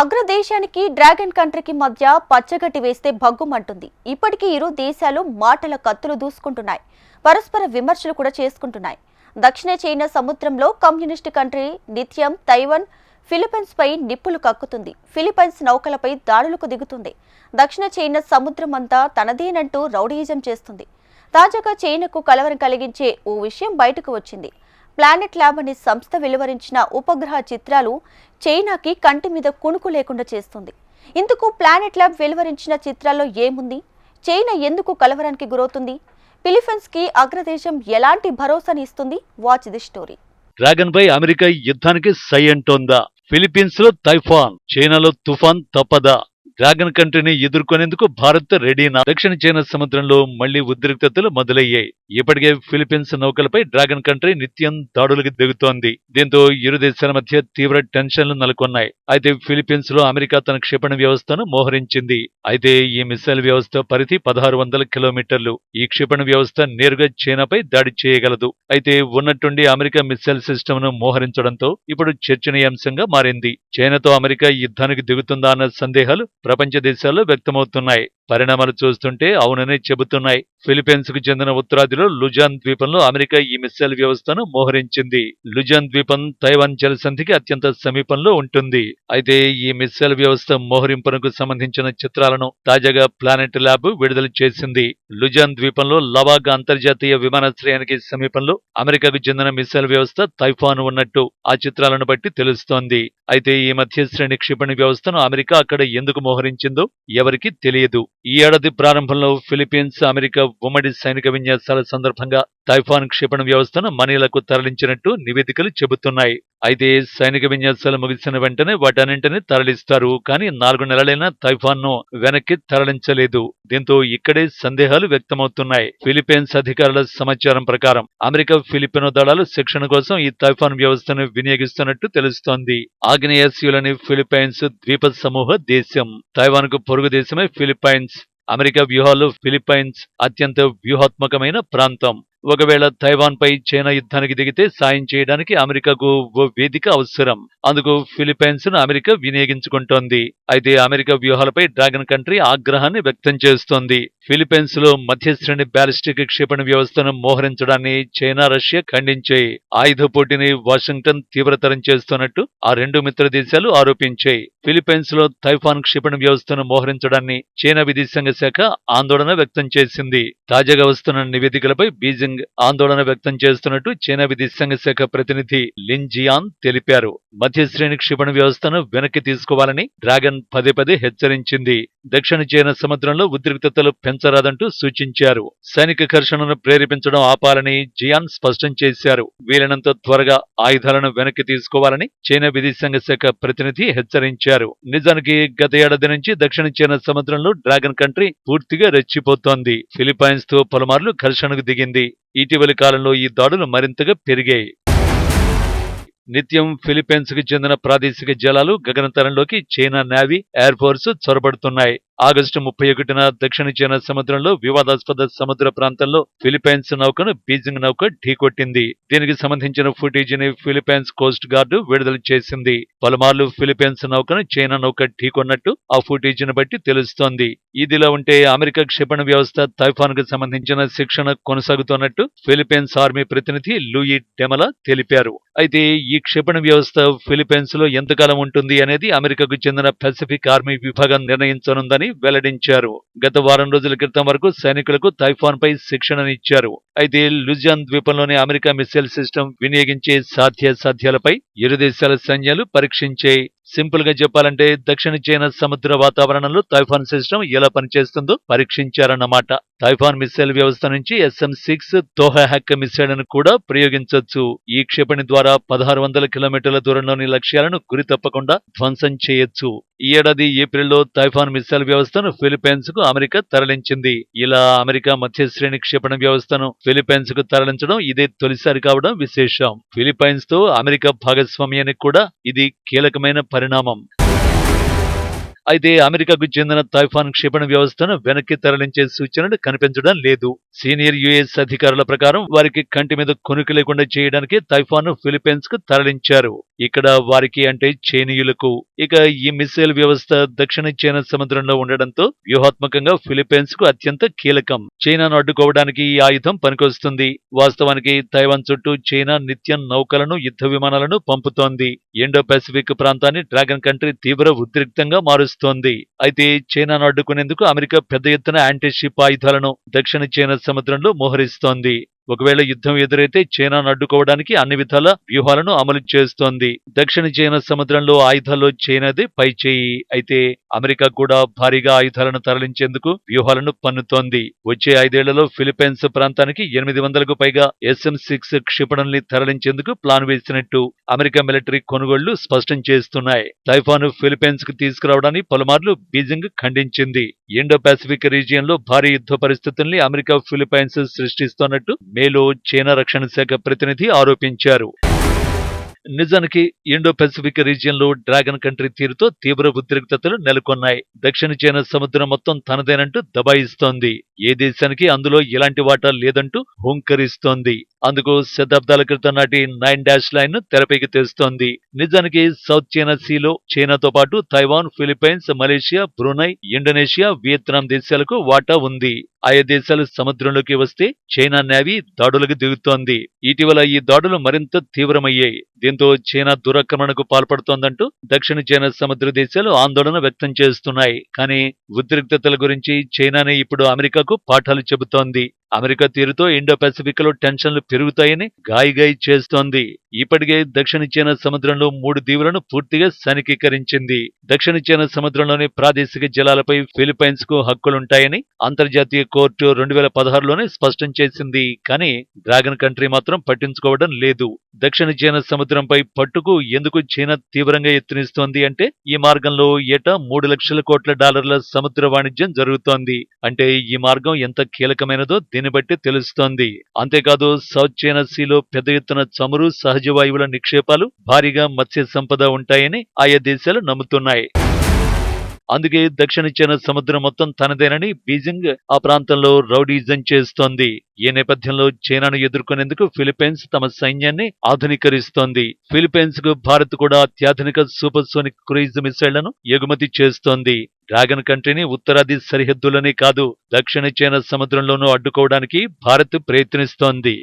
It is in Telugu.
అగ్రదేశానికి డ్రాగన్ కంట్రీకి మధ్య పచ్చగడ్డి వేస్తే భగ్గుమంటుంది. ఇప్పటికీ ఇరు దేశాలు మాటల కత్తులు దూసుకుంటున్నాయి. పరస్పర విమర్శలు కూడా చేసుకుంటున్నాయి. దక్షిణ చైనా సముద్రంలో కమ్యూనిస్ట్ కంట్రీ నిత్యం తైవాన్ ఫిలిపైన్స్ పై నిప్పులు కక్కుతుంది. ఫిలిపైన్స్ నౌకలపై దాడులకు దిగుతుంది. దక్షిణ చైనా సముద్రం అంతా తనదేనంటూ రౌడీయిజం చేస్తుంది. తాజాగా చైనాకు కలవరం కలిగించే ఓ విషయం బయటకు వచ్చింది. ప్లానెట్ ల్యాబ్ అనే సంస్థ వెలువరించిన ఉపగ్రహ చిత్రాలు చైనాకి కంటి మీద కుణుకు లేకుండా చేస్తుంది. ఇందుకు ప్లానెట్ ల్యాబ్ వెలువరించిన చిత్రాల్లో ఏముంది? చైనా ఎందుకు కలవరానికి గురవుతుంది? ఫిలిప్పైన్స్ అగ్రదేశం ఎలాంటి భరోసాని ఇస్తుంది? వాచ్ ది స్టోరీ డ్రాగన్ పై అమెరికా యుద్ధానికి సై అంటోందా? ఫిలిప్పీన్స్లో తైఫాన్ చైనాలో తుఫాన్ తప్పదా? డ్రాగన్ కంట్రీని ఎదుర్కొనేందుకు భారత్ రెడీనా దక్షిణ చైనా సముద్రంలో మళ్ళీ ఉద్రిక్తతలు మొదలయ్యాయి. ఇప్పటికే ఫిలిప్పీన్స్ నౌకలపై డ్రాగన్ కంట్రీ నిత్యం దాడులకు దిగుతోంది. దీంతో ఇరు దేశాల మధ్య తీవ్ర టెన్షన్లు నెలకొన్నాయి. అయితే ఫిలిప్పీన్స్లో అమెరికా తన క్షిపణి వ్యవస్థను మోహరించింది. అయితే ఈ మిసైల్ వ్యవస్థ పరిధి పదహారు వందల కిలోమీటర్లు. ఈ క్షిపణి వ్యవస్థ నేరుగా చైనాపై దాడి చేయగలదు. అయితే ఉన్నట్టుండి అమెరికా మిసైల్ సిస్టమ్ను మోహరించడంతో ఇప్పుడు చర్చనీయాంశంగా మారింది. చైనాతో అమెరికా యుద్ధానికి దిగుతుందా అన్న సందేహాలు ప్రపంచ దేశాల్లో వ్యక్తమవుతున్నాయి. పరిణామాలు చూస్తుంటే అవుననే చెబుతున్నాయి. ఫిలిప్పీన్స్కు చెందిన ఉత్తరాదిలో లుజాన్ ద్వీపంలో అమెరికా ఈ మిస్సైల్ వ్యవస్థను మోహరించింది. లుజాన్ ద్వీపం తైవాన్ జలసంధికి అత్యంత సమీపంలో ఉంటుంది. అయితే ఈ మిస్సైల్ వ్యవస్థ మోహరింపునకు సంబంధించిన చిత్రాలను తాజాగా ప్లానెట్ ల్యాబ్ విడుదల చేసింది. లుజాన్ ద్వీపంలో లవాగ్ అంతర్జాతీయ విమానాశ్రయానికి సమీపంలో అమెరికాకు చెందిన మిస్సైల్ వ్యవస్థ తైఫాన్ ఉన్నట్టు ఆ చిత్రాలను బట్టి తెలుస్తోంది. అయితే ఈ మధ్య శ్రేణి క్షిపణి వ్యవస్థను అమెరికా అక్కడ ఎందుకు మోహరించిందో ఎవరికీ తెలియదు. ఈ ఏడాది ప్రారంభంలో ఫిలిప్పీన్స్ అమెరికా ఉమ్మడి సైనిక విన్యాసాల సందర్భంగా తైఫాన్ క్షిపణి వ్యవస్థను మనీలకు తరలించినట్టు నివేదికలు చెబుతున్నాయి. అయితే సైనిక విన్యాసాలు ముగిసిన వెంటనే వాటన్నింటినీ తరలిస్తారు. కానీ నాలుగు నెలలైనా తైఫాన్ను వెనక్కి తరలించలేదు. దీంతో ఇక్కడే సందేహాలు వ్యక్తమవుతున్నాయి. ఫిలిప్పీన్స్ అధికారుల సమాచారం ప్రకారం అమెరికా ఫిలిపినో దళాలు శిక్షణ కోసం ఈ తైఫాన్ వ్యవస్థను వినియోగిస్తున్నట్టు తెలుస్తోంది. ఆగ్నేయాసియులని ఫిలిప్పైన్స్ ద్వీప సమూహ దేశం. తైవాన్కు పొరుగు దేశమే ఫిలిప్పైన్స్. అమెరికా వ్యూహాల్లో ఫిలిప్పైన్స్ అత్యంత వ్యూహాత్మకమైన ప్రాంతం. ఒకవేళ తైవాన్ పై చైనా యుద్ధానికి దిగితే సాయం చేయడానికి అమెరికాకు ఓ వేదిక అవసరం. అందుకు ఫిలిప్పైన్స్ను అమెరికా వినియోగించుకుంటోంది. అయితే అమెరికా వ్యూహాలపై డ్రాగన్ కంట్రీ ఆగ్రహాన్ని వ్యక్తం చేస్తోంది. ఫిలిప్పైన్స్లో మధ్యశ్రేణి బ్యాలిస్టిక్ క్షిపణి వ్యవస్థను మోహరించడాన్ని చైనా రష్యా ఖండించాయి. ఆయుధ పోటీని వాషింగ్టన్ తీవ్రతరం చేస్తున్నట్టు ఆ రెండు మిత్ర దేశాలు ఆరోపించాయి. ఫిలిప్పైన్స్లో తైఫాన్ క్షిపణి వ్యవస్థను మోహరించడాన్ని చైనా విదేశాంగ శాఖ ఆందోళన వ్యక్తం చేసింది. తాజాగా వస్తున్న నివేదికలపై బీజింగ్ ఆందోళన వ్యక్తం చేస్తున్నట్టు చైనా విదేశాంగ శాఖ ప్రతినిధి లిన్ జియాన్ తెలిపారు. మధ్యశ్రేణి క్షిపణి వ్యవస్థను వెనక్కి తీసుకోవాలని డ్రాగన్ పదే పదే హెచ్చరించింది. దక్షిణ చైనా సముద్రంలో ఉద్రిక్తతలు పెంచరాదంటూ సూచించారు. సైనిక ఘర్షణను ప్రేరేపించడం ఆపాలని జియాన్ స్పష్టం చేశారు. వీలైనంత త్వరగా ఆయుధాలను వెనక్కి తీసుకోవాలని చైనా విదేశాంగ శాఖ ప్రతినిధి హెచ్చరించారు. నిజానికి గత ఏడాది నుంచి దక్షిణ చైనా సముద్రంలో డ్రాగన్ కంట్రీ పూర్తిగా రెచ్చిపోతోంది. ఫిలిప్పైన్స్తో పలుమార్లు ఘర్షణకు దిగింది. ఇటీవలి కాలంలో ఈ దాడులు మరింతగా పెరిగాయి. నిత్యం ఫిలిప్పైన్స్కు చెందిన ప్రాదేశిక జలాలు గగనతరంలోకి చైనా నేవీ ఎయిర్ ఫోర్స్ చొరబడుతున్నాయి. ఆగస్టు ముప్పై ఒకటిన దక్షిణ చైనా సముద్రంలో వివాదాస్పద సముద్ర ప్రాంతంలో ఫిలిప్పైన్స్ నౌకను బీజింగ్ నౌక ఢీకొట్టింది. దీనికి సంబంధించిన ఫుటేజీని ని కోస్ట్ గార్డు విడుదల చేసింది. పలుమార్లు ఫిలిపైన్స్ నౌకను చైనా నౌక ఢీకొన్నట్టు ఆ ఫుటేజీని బట్టి తెలుస్తోంది. ఇదిలా ఉంటే అమెరికా క్షిపణి వ్యవస్థ తైఫాన్కు సంబంధించిన శిక్షణ కొనసాగుతున్నట్టు ఫిలిపైన్స్ ఆర్మీ ప్రతినిధి లూయి డెమలా తెలిపారు. అయితే ఈ క్షిపణి వ్యవస్థ ఫిలిపైన్స్లో ఎంతకాలం ఉంటుంది అనేది అమెరికాకు చెందిన పసిఫిక్ ఆర్మీ విభాగం నిర్ణయించనుందని వెల్లడించారు. గత వారం రోజుల క్రితం వరకు సైనికులకు తైఫాన్ పై శిక్షణనిచ్చారు అయితే లుజాన్ ద్వీపంలోని అమెరికా మిసైల్ సిస్టమ్ వినియోగించే సాధ్యాసాధ్యాలపై ఇరు దేశాల సైన్యాలు పరీక్షించాయి. సింపుల్గా చెప్పాలంటే దక్షిణ చైనా సముద్ర వాతావరణంలో తైఫాన్ సిస్టమ్ ఎలా పనిచేస్తుందో పరీక్షించారన్నమాట. తైఫాన్ మిసైల్ వ్యవస్థ నుంచి ఎస్ఎం సిక్స్ తోహాక్ మిసైల్ను కూడా ప్రయోగించవచ్చు ఈ క్షిపణి ద్వారా పదహారు వందల కిలోమీటర్ల దూరంలోని లక్ష్యాలను గురి తప్పకుండా ధ్వంసం చేయొచ్చు. ఈ ఏడాది ఏప్రిల్లో తైఫాన్ మిసైల్ వ్యవస్థను ఫిలిప్పైన్స్కు అమెరికా తరలించింది. ఇలా అమెరికా మధ్య శ్రేణి క్షిపణి వ్యవస్థను ఫిలిప్పైన్స్కు తరలించడం ఇదే తొలిసారి కావడం విశేషం. ఫిలిప్పైన్స్తో అమెరికా భాగస్వామ్యానికి కూడా ఇది కీలకమైన பரிணாமம். అయితే అమెరికాకు చెందిన తైఫాన్ క్షిపణి వ్యవస్థను వెనక్కి తరలించే సూచనలు కనిపించడం లేదు. సీనియర్ యుఎస్ అధికారుల ప్రకారం వారికి కంటి మీద కొనుకు లేకుండా చేయడానికి తైఫాన్ ఫిలిప్పీన్స్కు తరలించారు. ఇక్కడ వారికి అంటే చైనీయులకు. ఇక ఈ మిసైల్ వ్యవస్థ దక్షిణ చైనా సముద్రంలో ఉండడంతో వ్యూహాత్మకంగా ఫిలిప్పీన్స్కు అత్యంత కీలకం. చైనాను అడ్డుకోవడానికి ఈ ఆయుధం పనికొస్తుంది. వాస్తవానికి తైవాన్ చుట్టూ చైనా నిత్యం నౌకలను యుద్ధ విమానాలను పంపుతోంది. ఇండో పసిఫిక్ ప్రాంతాన్ని డ్రాగన్ కంట్రీ తీవ్ర ఉద్రిక్తంగా మారుస్తుంది. అయితే చైనాను అడ్డుకునేందుకు అమెరికా పెద్ద ఎత్తున యాంటీ షిప్ ఆయుధాలను దక్షిణ చైనా సముద్రంలో మోహరిస్తోంది. ఒకవేళ యుద్ధం ఎదురైతే చైనాను అడ్డుకోవడానికి అన్ని విధాల వ్యూహాలను అమలు చేస్తోంది. దక్షిణ చైనా సముద్రంలో ఆయుధాల్లో చైనాది పై చేయి. అయితే అమెరికా కూడా భారీగా ఆయుధాలను తరలించేందుకు వ్యూహాలను పన్నుతోంది. వచ్చే ఐదేళ్ళలో ఫిలిప్పైన్స్ ప్రాంతానికి ఎనిమిది వందలకు పైగా ఎస్ఎం సిక్స్ క్షిపణుల్ని తరలించేందుకు ప్లాన్ వేసినట్టు అమెరికా మిలిటరీ కొనుగోళ్ళు స్పష్టం చేస్తున్నాయి. తైఫాను ఫిలిప్పైన్స్కు తీసుకురావడాన్ని పలుమార్లు బీజింగ్ ఖండించింది. ఇండో పసిఫిక్ రీజియన్లో భారీ యుద్ధ పరిస్థితుల్ని అమెరికా ఫిలిపైన్స్ సృష్టిస్తోన్నట్టు మేలో చైనా రక్షణ శాఖ ప్రతినిధి ఆరోపించారు. నిజానికి ఇండో పసిఫిక్ రీజియన్లో డ్రాగన్ కంట్రీ తీరుతో తీవ్ర ఉద్రిక్తతలు నెలకొన్నాయి. దక్షిణ చైనా సముద్రం మొత్తం తనదేనంటూ దబాయిస్తోంది. ఏ దేశానికి అందులో ఎలాంటి వాటా లేదంటూ హుంకరిస్తోంది. అందుకు శతాబ్దాల క్రితం నాటి నైన్ డాష్ లైన్ను తెరపైకి తెస్తోంది నిజానికి సౌత్ చైనా సీలో చైనాతో పాటు Taiwan Philippines Malaysia Brunei Indonesia Vietnam దేశాలకు వాటా ఉంది. ఆయా దేశాలు సముద్రంలోకి వస్తే చైనా నేవీ దాడులకు దిగుతోంది. ఇటీవల ఈ దాడులు మరింత తీవ్రమయ్యాయి. దీంతో చైనా దురాక్రమణకు పాల్పడుతోందంటూ దక్షిణ చైనా సముద్ర దేశాలు ఆందోళన వ్యక్తం చేస్తున్నాయి. కానీ ఉద్రిక్తతల గురించి చైనానే ఇప్పుడు అమెరికా అమెరికాకు పాఠాలు చెబుతోంది. అమెరికా తీరుతో ఇండో పసిఫిక్లో టెన్షన్లు పెరుగుతాయని గాయిగాయి చేస్తోంది. ఇప్పటికే దక్షిణ చైనా సముద్రంలో మూడు దీవులను పూర్తిగా సనికీకరించింది. దక్షిణ చైనా సముద్రంలోని ప్రాదేశిక జలాలపై ఫిలిపైన్స్కు హక్కులుంటాయని అంతర్జాతీయ కోర్టు రెండు వేల పదహారులోనే స్పష్టం చేసింది. కానీ డ్రాగన్ కంట్రీ మాత్రం పట్టించుకోవడం లేదు. దక్షిణ చైనా సముద్రంపై పట్టుకు ఎందుకు చైనా తీవ్రంగా ఎత్తునిస్తోంది అంటే ఈ మార్గంలో ఏటా మూడు లక్షల కోట్ల డాలర్ల సముద్ర వాణిజ్యం జరుగుతోంది. అంటే ఈ మార్గం ఎంత కీలకమైనదో దీన్ని బట్టి తెలుస్తోంది. అంతేకాదు సౌత్ చైనా సీలో పెద్ద ఎత్తున చమురు సహజ వాయువుల నిక్షేపాలు భారీగా మత్స్య సంపద ఉంటాయని ఆయా దేశాలు నమ్ముతున్నాయి. అందుకే దక్షిణ చైనా సముద్రం మొత్తం తనదేనని బీజింగ్ ఆ ప్రాంతంలో రౌడీజం చేస్తోంది. ఈ నేపథ్యంలో చైనాను ఎదుర్కొనేందుకు ఫిలిప్పైన్స్ తమ సైన్యాన్ని ఆధునీకరిస్తోంది. ఫిలిప్పైన్స్కు భారత్ కూడా అత్యాధునిక సూపర్ సోనిక్ క్రూయిజ్ మిసైళ్ళను ఎగుమతి చేస్తోంది. డ్రాగన్ కంట్రీని ఉత్తరాది సరిహద్దులనే కాదు దక్షిణ చైనా సముద్రంలోనూ అడ్డుకోవడానికి భారత్ ప్రయత్నిస్తోంది.